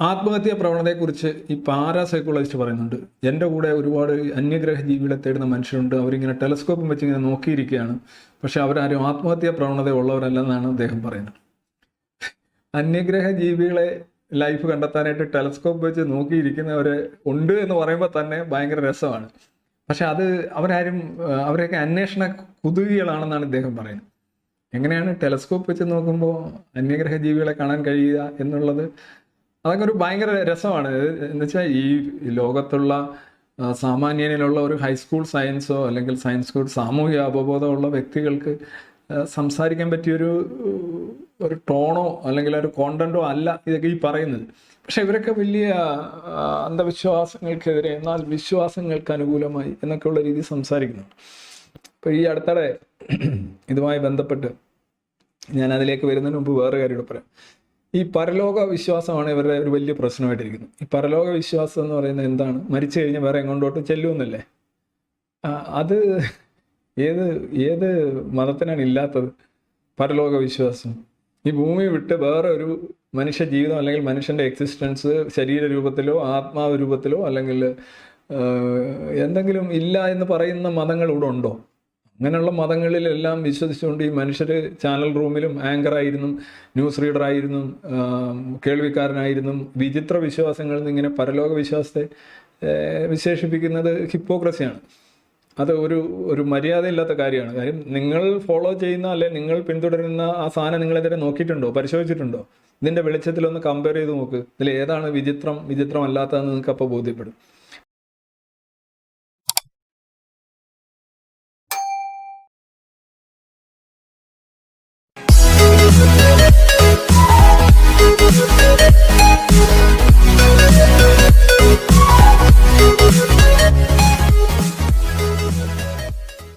ആത്മഹത്യാ പ്രവണതയെക്കുറിച്ച് ഈ para psychologist പറയുന്നുണ്ട്. എന്റെ കൂടെ ഒരുപാട് അന്യഗ്രഹ ജീവികളെ തേടുന്ന മനുഷ്യരുണ്ട്. അവരിങ്ങനെ ടെലസ്കോപ്പും വെച്ച് ഇങ്ങനെ നോക്കിയിരിക്കുകയാണ്. പക്ഷെ അവരാരും ആത്മഹത്യാ പ്രവണത ഉള്ളവരല്ലെന്നാണ് അദ്ദേഹം പറയുന്നത്. അന്യഗ്രഹ ജീവികളെ ലൈഫ് കണ്ടെത്താനായിട്ട് ടെലസ്കോപ്പ് വെച്ച് നോക്കിയിരിക്കുന്നവരെ ഉണ്ട് എന്ന് പറയുമ്പോൾ തന്നെ ഭയങ്കര രസമാണ്. പക്ഷെ അത് അവരാരും അവരെയൊക്കെ അന്വേഷണ കുതുകികളാണെന്നാണ് ഇദ്ദേഹം പറയുന്നത്. എങ്ങനെയാണ് ടെലസ്കോപ്പ് വെച്ച് നോക്കുമ്പോൾ അന്യഗ്രഹ ജീവികളെ കാണാൻ കഴിയുക എന്നുള്ളത് അതൊക്കെ ഒരു ഭയങ്കര രസമാണ്. എന്ന് വെച്ചാൽ ഈ ലോകത്തുള്ള സാമാന്യനിലുള്ള ഒരു ഹൈസ്കൂൾ സയൻസോ അല്ലെങ്കിൽ സയൻസ് സ്കൂൾ സാമൂഹിക അവബോധമുള്ള വ്യക്തികൾക്ക് സംസാരിക്കാൻ പറ്റിയൊരു ഒരു ടോണോ അല്ലെങ്കിൽ ഒരു കോണ്ടന്റോ അല്ല ഇതൊക്കെ ഈ പറയുന്നത്. പക്ഷെ ഇവരൊക്കെ വലിയ അന്ധവിശ്വാസങ്ങൾക്കെതിരെ എന്നാൽ വിശ്വാസങ്ങൾക്ക് അനുകൂലമായി എന്നൊക്കെയുള്ള രീതി സംസാരിക്കുന്നു. അപ്പോൾ ഈ അടുത്തിടെ ഇതുമായി ബന്ധപ്പെട്ട് ഞാൻ അതിലേക്ക് വരുന്നതിന് മുമ്പ് വേറെ കാര്യം പറയാം. ഈ പരലോക വിശ്വാസമാണ് ഇവരുടെ ഒരു വലിയ പ്രശ്നമായിട്ടിരിക്കുന്നത്. ഈ പരലോക വിശ്വാസം എന്ന് പറയുന്നത് എന്താണ്? മരിച്ചു കഴിഞ്ഞാൽ വേറെ എങ്ങോട്ടോട്ട് ചെല്ലുമെന്നല്ലേ? അത് ഏത് ഏത് മതത്തിനാണ് ഇല്ലാത്തത്? പരലോക വിശ്വാസം. ഈ ഭൂമി വിട്ട് വേറെ ഒരു മനുഷ്യ ജീവിതം അല്ലെങ്കിൽ മനുഷ്യന്റെ എക്സിസ്റ്റൻസ് ശരീര രൂപത്തിലോ ആത്മാവ് രൂപത്തിലോ അല്ലെങ്കിൽ എന്തെങ്കിലും ഇല്ല എന്ന് പറയുന്ന മതങ്ങൾ ഇവിടെ ഉണ്ടോ? അങ്ങനെയുള്ള മതങ്ങളിലെല്ലാം വിശ്വസിച്ചുകൊണ്ട് ഈ മനുഷ്യർ ചാനൽ റൂമിലും ആങ്കറായിരുന്നു ന്യൂസ് റീഡറായിരുന്നു കേൾവിക്കാരനായിരുന്നു. വിചിത്ര വിശ്വാസങ്ങളിൽ നിന്ന് ഇങ്ങനെ പരലോക വിശ്വാസത്തെ വിശേഷിപ്പിക്കുന്നത് ഹിപ്പോക്രസിയാണ്. അത് ഒരു ഒരു മര്യാദയില്ലാത്ത കാര്യമാണ്. കാര്യം നിങ്ങൾ ഫോളോ ചെയ്യുന്ന അല്ലെ നിങ്ങൾ പിന്തുടരുന്ന ആ സാധനം നിങ്ങളെതിരെ നോക്കിയിട്ടുണ്ടോ? പരിശോധിച്ചിട്ടുണ്ടോ? ഇതിന്റെ വെളിച്ചത്തിലൊന്ന് കമ്പയർ ചെയ്ത് നോക്ക്. ഇതിൽ ഏതാണ് വിചിത്രം വിചിത്രമല്ലാത്തതെന്ന് നിങ്ങൾക്ക് അപ്പോൾ ബോധ്യപ്പെടും. Thank